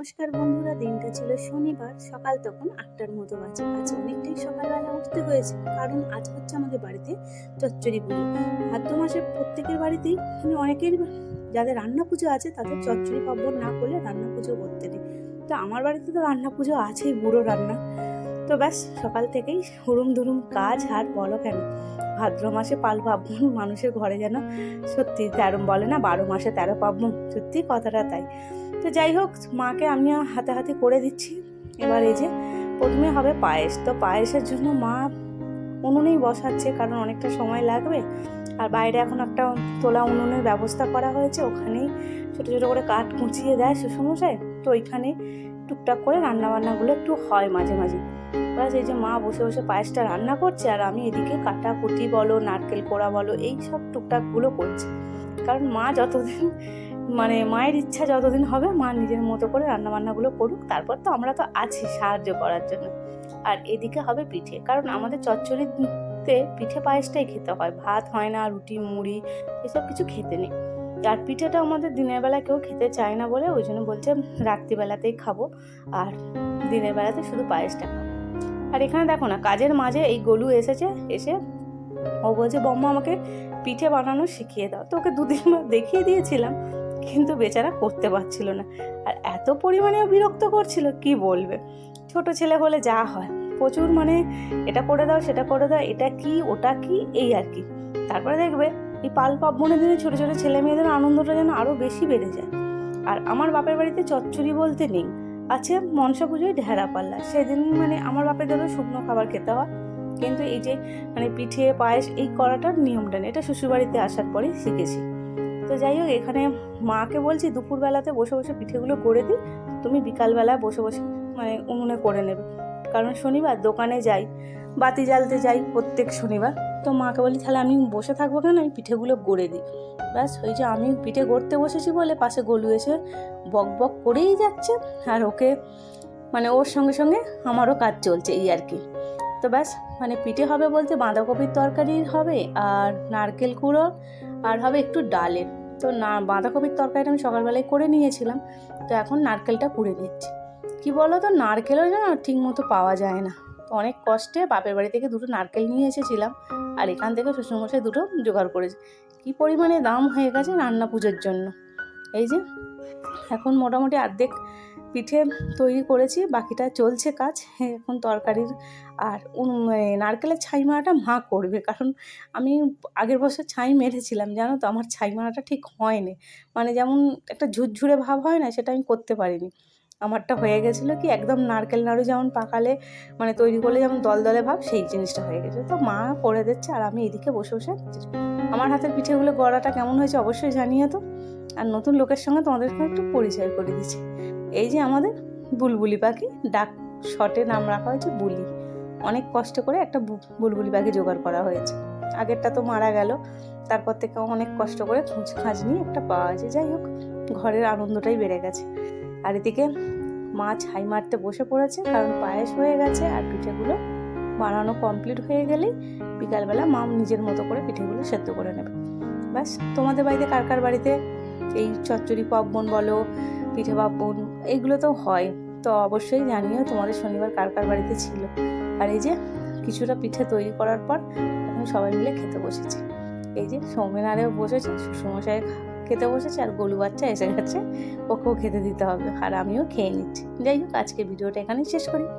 নমস্কার বন্ধুরা, দিনটা ছিল শনিবার, সকাল তখন আটটার মতো বাজে। আজ অনেকটাই সকালবেলা উঠতে হয়েছে, কারণ আজ হচ্ছে আমাদের বাড়িতে চচ্চড়ি পুজো। ভাদ্র মাসে প্রত্যেকের বাড়িতেই মানে অনেকের যাদের রান্না পুজো আছে, তাদের চচ্চড়ি পার্বণ না করলে রান্না পুজো করতে নেই। তো আমার বাড়িতে তো রান্না পুজো আছেই, বুড়ো রান্না। তো ব্যাস, সকাল থেকেই হুড়ুম ধুরুম কাজ আর বলো কেন? ভাদ্র মাসে পাল পার্বণ, মানুষের ঘরে যেন সত্যি তেরো বলে না, বারো মাসে তেরো পার্বণ, সত্যি কথাটা তাই। তো যাই হোক, মাকে আমি হাতে হাতে করে দিচ্ছি। এবার এই যে, প্রথমে হবে পায়েস। তো পায়েসের জন্য মা উনুনেই বসাচ্ছে, কারণ অনেকটা সময় লাগবে। আর বাইরে এখন একটা তোলা উনুনের ব্যবস্থা করা হয়েছে, ওখানেই ছোটো ছোটো করে কাঠ কুচিয়ে দেয় শ্বশুরমশাই। তো ওইখানে টুকটাক করে রান্নাবান্নাগুলো একটু হয় মাঝে মাঝে। প্লাস এই যে মা বসে বসে পায়েসটা রান্না করছে, আর আমি এদিকে কাটা কুটি বলো, নারকেল কোড়া বলো, এই সব টুকটাকগুলো করছি। কারণ মা যতদিন মানে মায়ের ইচ্ছা যতদিন হবে, মা নিজের মতো করে রান্নাবান্নাগুলো করুক, তারপর তো আমরা তো আছি সাহায্য করার জন্য। আর এদিকে হবে পিঠে, কারণ আমাদের চচ্চড়িতে পিঠে পায়েসটাই খেতে হয়। ভাত হয় না, রুটি, মুড়ি, এসব কিছু খেতে নেই। আর পিঠেটা আমাদের দিনের বেলা কেউ খেতে চায় না বলে ওই জন্য বলছে, রাত্রিবেলাতেই খাব, আর দিনের বেলাতে শুধু পায়েসটা খাব। আর এখানে দেখো না, কাজের মাঝে এই গলু এসেছে, এসে ও বলছে, বম্মা, আমাকে পিঠে বানানো শিখিয়ে দাও। তো ওকে দুদিন দেখিয়ে দিয়েছিলাম কিন্তু বেচারা করতে পারছিল না। আর এত পরিমাণে বিরক্ত করছিল, কি বলবে? ছোট ছেলে হলে যা হয়। প্রচুর মানে এটা করে দাও, সেটা করে দাও, এটা কি, ওটা কি, এই আর কি। তারপরে দেখবে, এই পাল পার্বণের দিনে ছোটো ছোটো ছেলে মেয়েদের আনন্দটা যেন আরও বেশি বেড়ে যায়। আর আমার বাপের বাড়িতে চচ্চড়ি বলতে নেই। আছে মনসা পুজোয় ঢেরা পাল্লা। সেদিন মানে আমার বাপের দাদা শুকনো খাবার খেতে হয়। কিন্তু এই যে মানে পিঠে, পায়েস, এই করাটার নিয়মটা নেই। এটা শ্বশুরবাড়িতে আসার পরেই শিখেছি। তো যাই হোক, এখানে মাকে বলছি, দুপুরবেলাতে বসে বসে পিঠেগুলো করে দিই, তুমি বিকালবেলায় বসে বসে মানে উনুনে করে নেবে। কারণ শনিবার দোকানে যাই, বাতি জ্বালতে যাই প্রত্যেক শনিবার। তো মাকে বলি, তাহলে আমি বসে থাকব কেন? আমি পিঠেগুলো গড়ে দিই। ব্যাস, ওই যে আমি পিঠে গড়তে বসেছি বলে পাশে গলু এসে বক বক করেই যাচ্ছে। আর ওকে মানে ওর সঙ্গে সঙ্গে আমারও কাজ চলছে এই আর কি। তো ব্যাস মানে পিঠে হবে বলতে বাঁধাকপির তরকারি হবে, আর নারকেল কুড়ো আর হবে একটু ডালের। তো না, বাঁধাকপির তরকারিটা আমি সকালবেলায় করে নিয়েছিলাম। তো এখন নারকেলটা কুড়ে নিচ্ছি। কী বলো তো নারকেলও যেন ঠিক মতো পাওয়া যায় না। তো অনেক কষ্টে বাপের বাড়ি থেকে দুটো নারকেল নিয়ে এসেছিলাম আর এখান থেকে শ্বশুরমশাই দুটো জোগাড় করেছে। কী পরিমাণে দাম হয়ে গেছে রান্না পুজোর জন্য। এই যে, এখন মোটামুটি অর্ধেক পিঠে তৈরি করেছি, বাকিটা চলছে কাজ। এখন তরকারির আর নারকেলের ছাই মারাটা মা করবে, কারণ আমি আগের বছর ছাই মেরেছিলাম, জানো তো? আমার ছাই মারাটা ঠিক হয়নি। মানে যেমন একটা ঝুরঝুরে ভাব হয় না, সেটা আমি করতে পারিনি। আমারটা হয়ে গেছিল কি, একদম নারকেল নাড়ু যেমন পাকালে মানে তৈরি করলে যেমন দলদলে ভাব, সেই জিনিসটা হয়ে গেছে। তো মা করে দিচ্ছে, আর আমি এদিকে বসে বসে আমার হাতের পিঠেগুলো গড়াটা কেমন হয়েছে অবশ্যই জানিয়ে তো। আর নতুন লোকের সঙ্গে তোমাদেরকে একটু পরিচয় করে দিচ্ছি। এই যে আমাদের বুলবুলি পাখি, ডাক শটে নাম রাখা হয়েছে বুলি। অনেক কষ্ট করে একটা বুলবুলি পাখি জোগাড় করা হয়েছে। আগেরটা তো মারা গেল, তারপর থেকে অনেক কষ্ট করে খোঁজ খাঁজ নিয়ে একটা পাওয়া হয়েছে যাই হোক, ঘরের আনন্দটাই বেড়ে গেছে। আর এদিকে মা ছাই মারতে বসে পড়েছে, কারণ পায়েস হয়ে গেছে আর পিঠেগুলো বানানো কমপ্লিট হয়ে গেলেই বিকালবেলা মা নিজের মতো করে পিঠেগুলো সেদ্ধ করে নেবে। ব্যাস, তোমাদের বাড়িতে কার কার বাড়িতে এই চচ্চড়ি পার্বণ বলো, পিঠে পার্বণ এইগুলো তো হয়। তো অবশ্যই জানিও তোমাদের শনিবার কার কার বাড়িতে ছিল। আর এই যে কিছুটা পিঠে তৈরি করার পর এখন সবাই মিলে খেতে বসেছি। এই যে সৌমেনারেও বসেছে সুষমশায় খেতে বসেছে আর গলু বাচ্চা এসে গেছে, ওকেও খেতে দিতে হবে। আর আমিও খেয়ে নিচ্ছি। যাই হোক আজকে ভিডিওটা এখানেই শেষ করি।